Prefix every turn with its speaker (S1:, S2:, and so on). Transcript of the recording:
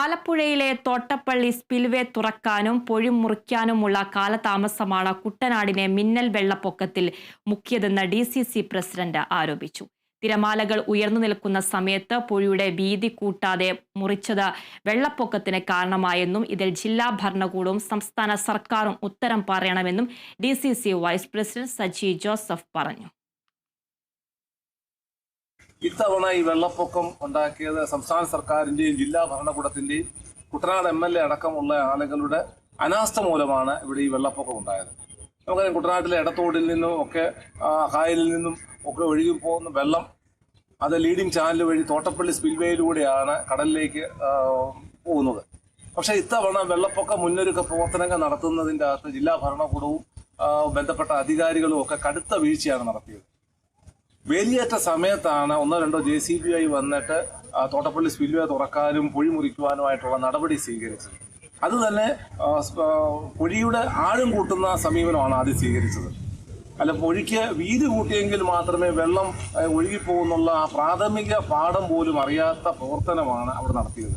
S1: ആലപ്പുഴയിലെ തോട്ടപ്പള്ളി സ്പിൽവേ തുറക്കാനും പൊഴി മുറിക്കാനുമുള്ള കാലതാമസമാണ് കുട്ടനാടിനെ മിന്നൽ വെള്ളപ്പൊക്കത്തിൽ മുക്കിയതെന്ന് ഡി സി സി പ്രസിഡന്റ് ആരോപിച്ചു. തിരമാലകൾ ഉയർന്നു നിൽക്കുന്ന സമയത്ത് പുഴയുടെ വീതി കൂട്ടാതെ മുറിച്ചത് വെള്ളപ്പൊക്കത്തിന് കാരണമായെന്നും ഇതിൽ ജില്ലാ ഭരണകൂടവും സംസ്ഥാന സർക്കാരും ഉത്തരം പറയണമെന്നും D vice president Saji Joseph പറഞ്ഞു.
S2: ഇത്തവണ ഈ വെള്ളപ്പൊക്കം ഉണ്ടാക്കിയത് സംസ്ഥാന സർക്കാരിന്റെയും ജില്ലാ ഭരണകൂടത്തിന്റെയും കുട്ടനാട് എം എൽ എ അടക്കമുള്ള ആളുകളുടെ അനാസ്ഥ മൂലമാണ് ഇവിടെ ഈ വെള്ളപ്പൊക്കം ഉണ്ടായത്. നമുക്കറിയാം കുട്ടനാട്ടിലെ ഇടത്തോടിൽ നിന്നും ഒക്കെ കായലിൽ നിന്നും ഒക്കെ ഒഴുകി പോകുന്ന വെള്ളം അത് ലീഡിംഗ് ചാനൽ വഴി തോട്ടപ്പള്ളി സ്പിൽവേയിലൂടെയാണ് കടലിലേക്ക് പോകുന്നത്. പക്ഷേ ഇത്തവണ വെള്ളപ്പൊക്ക മുന്നൊരുക്ക പ്രവർത്തനങ്ങൾ നടത്തുന്നതിന്റെ അകത്ത് ജില്ലാ ഭരണകൂടവും ബന്ധപ്പെട്ട അധികാരികളും ഒക്കെ കടുത്ത വീഴ്ചയാണ് നടത്തിയത്. വേലിയേറ്റ സമയത്താണ് ഒന്നോ രണ്ടോ ജെ സി ബി ഐ വന്നിട്ട് തോട്ടപ്പള്ളി സ്പിൽവേ തുറക്കാനും കുഴി മുറിക്കുവാനുമായിട്ടുള്ള നടപടി സ്വീകരിച്ചത്. അത് തന്നെ പുഴിയുടെ ആഴം കൂട്ടുന്ന സമീപനമാണ് ആദ്യം സ്വീകരിച്ചത്. അല്ല പൊഴിക്ക് വീതി കൂട്ടിയെങ്കിൽ മാത്രമേ വെള്ളം ഒഴുകിപ്പോകുന്നുള്ള ആ പ്രാഥമിക പാഠം പോലും അറിയാത്ത പ്രവർത്തനമാണ് അവിടെ നടത്തിയത്.